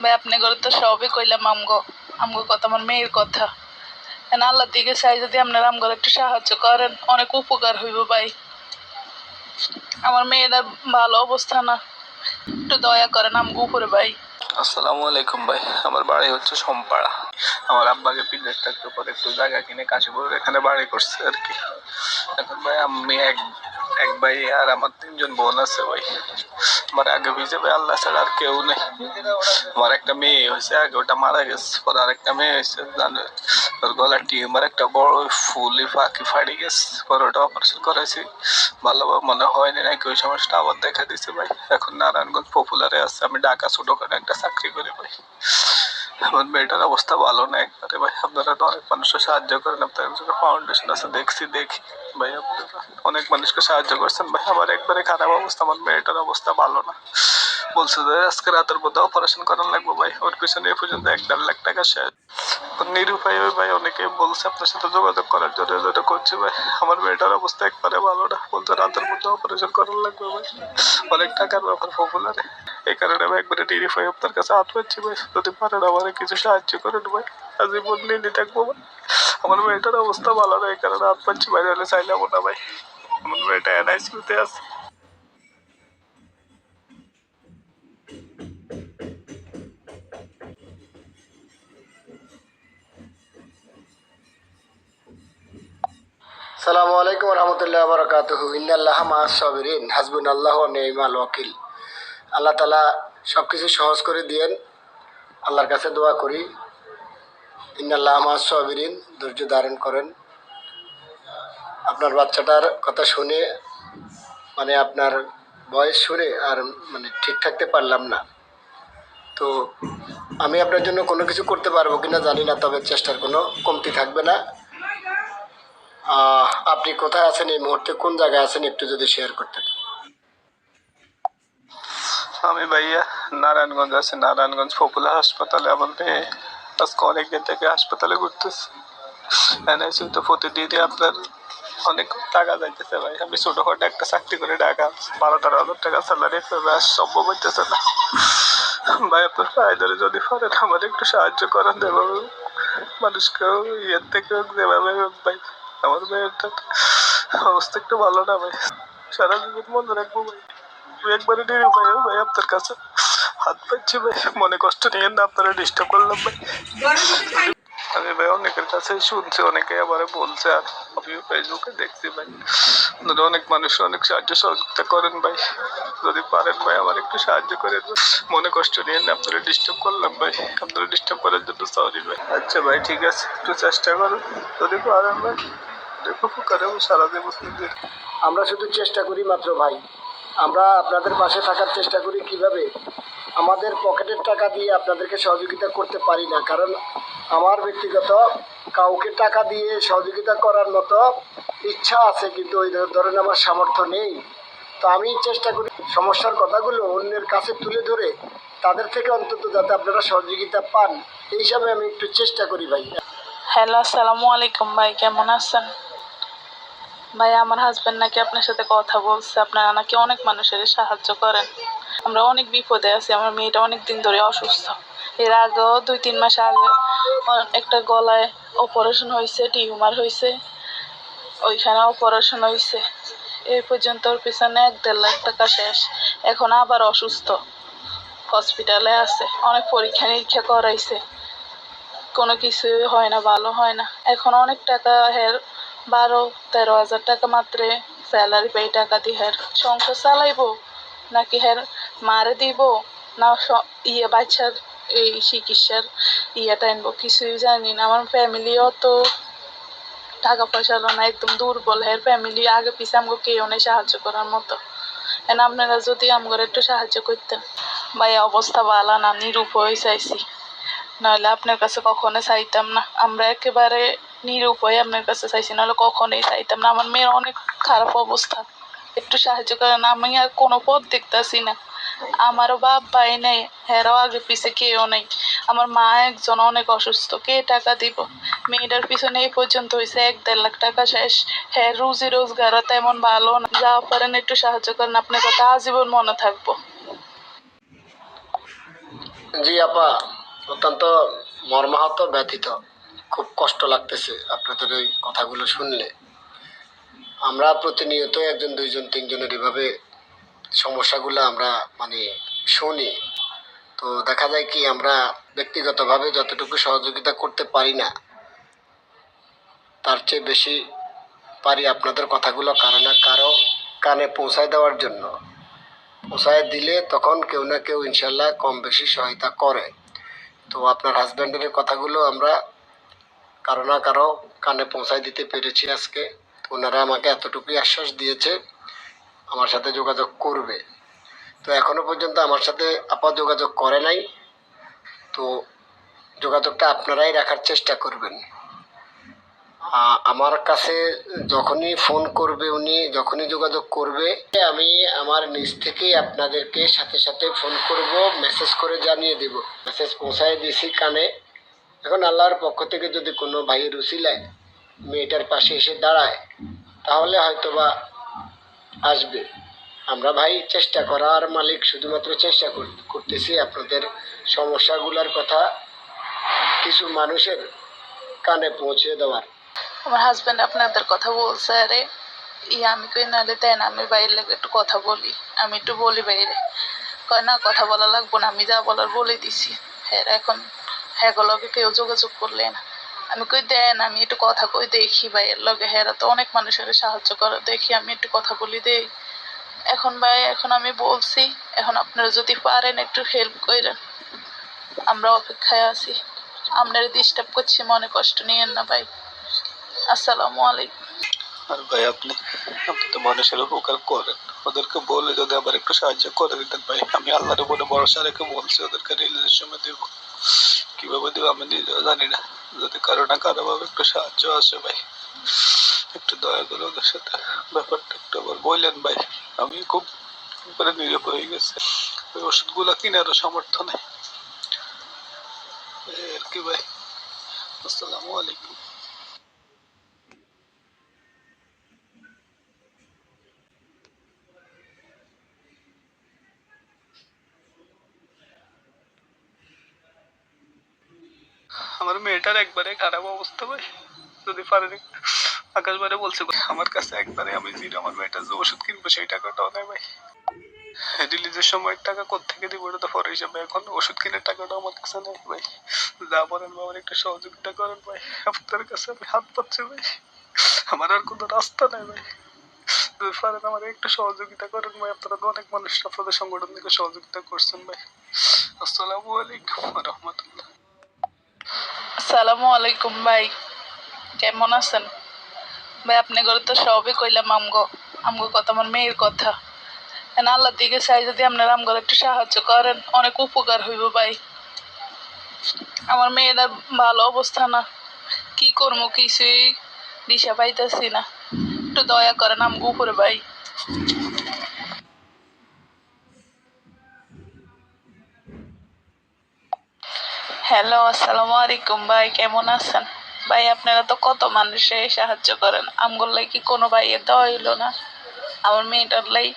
ভাই আপনি ঘরে তো সবই কইলাম আমগো আমগো কথা আমার মেয়ের কথা এখন আল্লাহর দিকে চাই যদি আপনারা আমগো একটু সাহায্য করেন অনেক উপকার হইব ভাই আমার মেয়েটা ভালো অবস্থা না একটু দয়া করেন আমগো উপরে ভাই আসসালামু আলাইকুম ভাই আমার বাড়ি হচ্ছে সোমপাড়া আমার আব্বাকে বিদেশ থাকতে পরে একটু জায়গা কিনে কাশীপুরের এখানে বাড়ি করছে আর কি এখন ভাই আমি এক এক ভাই আর আমার তিনজন বোন আছে ভাই। আমার আগে হিসেবে আল্লাহ ছাড়া আর কেউ নেই। আমার একটা মেয়ে হয়েছে, আগে ওটা মারা গেছে, পরে আর একটা মেয়ে হয়েছে, জানো? ওর গলার টিউমার একটা বড় ফুলি ফাঁকি ফাড়ি গেছে, পরে ওটা অপারেশন করেছি। ভালোভাবে মনে হয়নি নাকি ওই সমস্যাটা আবার দেখা দিছে ভাই। এখন নারায়ণগঞ্জ পপুলারে আছে, আমি ঢাকা ছোটখাটো একটা চাকরি করি ভাই। আমার মেয়েটার অবস্থা ভালো না একবারে ভাই, আপনারা তো অনেক মানুষকে সাহায্য করেন আপনাদের ফাউন্ডেশন আছে, দেখছি, দেখি। ভাই, আপনারা অনেক মানুষকে সাহায্য করছেন। ভাই, আমার একবারে খারাপ অবস্থা, আমার মেয়েটার অবস্থা ভালো না। বলছে যে, আজকে রাতের মধ্যে অপারেশন করার লাগবে ভাই। ওর পিছনে এ পর্যন্ত এক দেড় লাখ টাকা শেষ নিরুপায় ভাই, অনেকে বলছে আপনার সাথে যোগাযোগ করার জন্য যেটা করছি ভাই। আমার মেয়েটার অবস্থা একবারে ভালো না। বলছে, রাতের মধ্যে অপারেশন করার লাগবে ভাই। অনেক টাকার ব্যাপার পপুলারে এই কারণে আমি একবারে নিরুপায় আপনার কাছে হাত পাচ্ছি ভাই। যদি পারেন আমার কিছু সাহায্য করেন ভাই। আজীবন নিয়ে থাকব ভাই। আমার মেয়েটার অবস্থা ভালো না, এই কারণে হাত পাচ্ছি ভাই, নাহলে চাইলাম না ভাই। আমার মেয়েটা এনআইসিউতে আছে। সালামু আলাইকুম রহমতুল্লাহ বরকাতুহু। ইন্নাল্লাহ মা সাবিরিন। হাসবুন আল্লাহ নেইমাল ওয়াকিল। আল্লাহ তালা সব কিছু সহজ করে দিয়েন। আল্লাহর কাছে দোয়া করি। ইন্নাল্লাহ সাবিরিন ধৈর্য ধারণ করেন। আপনার বাচ্চাটার কথা শুনে মানে আপনার বয়স শুনে আর মানে ঠিক থাকতে পারলাম না। তো আমি আপনার জন্য কোনো কিছু করতে পারব কি না জানি না, তবে চেষ্টার কোনো কমতি থাকবে না। আপনি কোথায় আছেন, এই মুহূর্তে কোন জায়গায় আছেন একটু যদি শেয়ার করতেন আমি ভাইয়া নারায়ণগঞ্জ আছে, নারায়ণগঞ্জ পপুলার হাসপাতালে আমার মেয়ে আজকে অনেকদিন থেকে হাসপাতালে ঘুরতেছে। এনআইসিউ তো প্রতিদিনই আপনার অনেক টাকা যাইতেছে ভাই। আমি ছোটখাটো একটা চাকরি করে টাকা বারো তেরো হাজার টাকা স্যালারি পেবে আর সম্ভব হইতেছে না। ভাই, আপনার পায়ে ধরে যদি পারেন, আমার একটু সাহায্য করেন যেভাবে মানুষকে ইয়ের থেকে যেভাবে ভাই, আমার মেয়েটা অবস্থা একটু ভালো না ভাই। সারা জীবন মনে রাখব ভাই। আমি একবারে নিরুপায় ভাই, আপনার কাছে হাত পাচ্ছি ভাই, মনে কষ্ট নিয়ে না আপনারা ডিস্টার্ব করলাম ভাই। আমি ভাই অনেকের কাছে শুনছি, অনেকে আবার বলছে, আর আমিও ফেসবুকে দেখছি ভাই। আপনারা অনেক মানুষ অনেক সাহায্য সহযোগিতা করেন ভাই। যদি পারেন ভাই, আমার একটু সাহায্য করেন। মনে কষ্ট নিয়ে না আপনারা ডিস্টার্ব করলাম ভাই। আপনারা ডিস্টার্ব করার জন্য সরি ভাই। আচ্ছা ভাই, ঠিক আছে, একটু চেষ্টা করুন। যদি পারেন ভাই দেখো সারা দেবো আমরা শুধু চেষ্টা করি মাত্র ভাই। আমরা আপনাদের পাশে থাকার চেষ্টা করি কীভাবে আমাদের পকেটের টাকা দিয়ে আপনাদেরকে সহযোগিতা করতে পারি না। কারণ আমার ব্যক্তিগত কাউকে টাকা দিয়ে সহযোগিতা করার মতো ইচ্ছা আছে, কিন্তু ওই ধরনের আমার সামর্থ্য নেই। তো আমি চেষ্টা করি সমস্যার কথাগুলো অন্যের কাছে তুলে ধরে তাদের থেকে অন্তত যাতে আপনারা সহযোগিতা পান। এই হিসাবে আমি একটু চেষ্টা করি ভাই। হ্যালো, আসসালামু আলাইকুম ভাই, কেমন আছেন? ভাই, আমার হাজবেন্ড নাকি আপনার সাথে কথা বলছে। আপনারা নাকি অনেক মানুষের সাহায্য করেন। আমরা অনেক বিপদে আছি, আমার মেয়েটা অনেক দিন ধরে অসুস্থ। এর আগেও দুই, তিন মাস আগে একটা গলায় অপারেশন হয়েছে, টিউমার হয়েছে। ওইখানে অপারেশন হয়েছে। এই পর্যন্ত ওর পিছনে এক দেড় লাখ টাকা শেষ। এখন আবার অসুস্থ। হসপিটালে আছে, অনেক পরীক্ষা নিরীক্ষা করাইছে। কোনো কিছুই হয় না, ভালো হয় না। এখন অনেক টাকা হের বারো, তেরো হাজার টাকা মাত্রে স্যালারি পাই, টাকা দিয়ে হের সংসার চালাইবো, নাকি হের মারে দিব, না ইয়ে বাচ্চার এই চিকিৎসার ইয়েটা আনব, কিছুই জানি না। আমার ফ্যামিলিও তো টাকা পয়সা না, একদম দুর্বল। হের ফ্যামিলি আগে পিছে আমাকে কেউ নেই সাহায্য করার মতো। এখন আপনারা যদি আমাকে একটু সাহায্য করতেন। ভাই, অবস্থা ভালো না, নিরূপ হয়ে চাইছি নাহলে আপনার কাছে কখনো চাইতাম না। আমরা একেবারে নিরুপায় আপনার কাছে চাইছি, নাহলে কখনোই চাইতাম না। আমার মেয়ের অনেক খারাপ অবস্থা। একটু সাহায্য করেন, আমি আর কোনো পথ দেখতাছি না। আমারও বাপ ভাই নেই, হেরাও আগে পিছে কেউ নেই। আমার মা একজন অনেক অসুস্থ, কে টাকা দিব? মেয়েটার পিছনে এই পর্যন্ত হয়েছে এক দেড় লাখ টাকা শেষ। হ্যাঁ রুজি রোজগারও তেমন ভালো না। যা পারেন একটু সাহায্য করেন, আপনার কথা আজীবন মনে থাকব। জি, আপা, অত্যন্ত মর্মাহত ব্যথিত। খুব কষ্ট লাগতেছে আপনাদের এই কথাগুলো শুনলে। আমরা প্রতিনিয়ত একজন, দুইজন, তিনজনের এভাবে সমস্যাগুলো আমরা মানে শুনি। তো দেখা যায় কি, আমরা ব্যক্তিগতভাবে যতটুকু সহযোগিতা করতে পারি না, তার চেয়ে বেশি পারি আপনাদের কথাগুলো কারও না কারও কানে পৌঁছায় দেওয়ার জন্য। পৌঁছায় দিলে তখন কেউ না কেউ ইনশাল্লাহ কম বেশি সহায়তা করে। তো আপনার হাজব্যান্ডের কথাগুলো আমরা কারও না কারও কানে পৌঁছায় দিতে পেরেছি আজকে। ওনারা আমাকে এতটুকুই আশ্বাস দিয়েছে, আমার সাথে যোগাযোগ করবে। তো এখনও পর্যন্ত আমার সাথে আপা যোগাযোগ করে নাই। তো যোগাযোগটা আপনারাই রাখার চেষ্টা করবেন। আমার কাছে যখনই ফোন করবে উনি, যখনই যোগাযোগ করবে, আমি আমার নিজ থেকে আপনাদেরকে সাথে সাথে ফোন করব, মেসেজ করে জানিয়ে দেব। মেসেজ পৌঁছায় দিছি কানে। এখন আল্লাহর পক্ষ থেকে যদি কোনো ভাইয়ের উসিলায় মেয়েটার পাশে এসে দাঁড়ায়, তাহলে হয়তোবা আসবে। আমরা ভাই চেষ্টা করার মালিক শুধুমাত্র চেষ্টা কর- করতেছি আপনাদের সমস্যাগুলোর কথা কিছু মানুষের কানে পৌঁছে দেওয়ার। আমার হাজব্যান্ড আপনাদের কথা বলছে, আরে, ই আমি কই নাহলে দেন, আমি বাইরে একটু কথা বলি। আমি একটু বলি বাইরে কয়, না, কথা বলা লাগবো না, আমি যা বলার বলে দিছি। হ্যাঁ এখন হ্যাঁ লগে কেউ যোগাযোগ করলে না। আমি কই, দেন আমি একটু কথা কই দেখি ভাই। এর লগে হ্যাঁ তো অনেক মানুষের সাহায্য করে। দেখি আমি একটু কথা বলি দেই। এখন ভাই, এখন আমি বলছি, এখন আপনারা যদি পারেন একটু হেল্প করেন আমরা অপেক্ষায় আছি। আপনারা ডিস্টার্ব করছি, মনে কষ্ট নিয়েন না ভাই। আসসালামু আলাইকুম। আর ভাই, আপনি আপনি তো মানুষের উপকার করেন। ওদেরকে বলে যদি আবার একটু সাহায্য করে দিতেন ভাই, আমি আল্লাহর উপরে ভরসা রেখে বলছি, ওদেরকে রিলিজের সময় দেবো। কীভাবে দেবো আমি নিজেও জানি না। যদি কারও না কারও ভাবে একটু সাহায্য আসে ভাই, একটু দয়া করে ওদের সাথে ব্যাপারটা একটু আবার বললেন ভাই। আমি খুব করে নিরীহ হয়ে গেছে। ওই ওষুধগুলো কেনারও সামর্থ্য নেই। আর কি ভাই? আসসালামু আলাইকুম। আমার মেয়েটার একবারে খারাপ অবস্থা ভাই। যদি পারেন একটু আকাশ বারে বলছে, আমার কাছে একবারে আমি জিরো আমার মেয়েটার যে ওষুধ কিনবো সেই টাকাটাও নেই ভাই। রিলিজের সময় টাকা কোথেকে দিব এটা তো পরে হিসাবে। এখন ওষুধ কেনার টাকাটাও আমার কাছে নেই ভাই। যা বলেন বাবার একটু সহযোগিতা করেন ভাই। আপনার কাছে আমি হাত পাচ্ছি ভাই। আমার আর কোনো রাস্তা নেই ভাই। যদি পারেন আমার একটু সহযোগিতা করেন ভাই। আপনারা তো অনেক মানুষ, আপনাদের সংগঠন থেকে সহযোগিতা করছেন ভাই। আসসালামু আলাইকুম রহমতুল্লাহ। আসসালামু আলাইকুম ভাই। কেমন আছেন? ভাই আপনি করে তো সবই কইলাম আমগো। আমগো কথা আমার মেয়ের কথা। আল্লাহর দিকে চাই যদি আপনারা আমগো একটু সাহায্য করেন, অনেক উপকার হইব ভাই। আমার মেয়েরা ভালো অবস্থা না। কি করব কিছুই দিশা পাইতেছি না। একটু দয়া করেন আমগো উপরে ভাই। হ্যালো, আসসালামু আলাইকুম ভাই, কেমন আছেন? ভাই, আপনারা তো কত মানুষে সাহায্য করেন। আমগুলো কি কোনো ভাইয়ের দেওয়া হইল না। আমার মেয়েটার লাই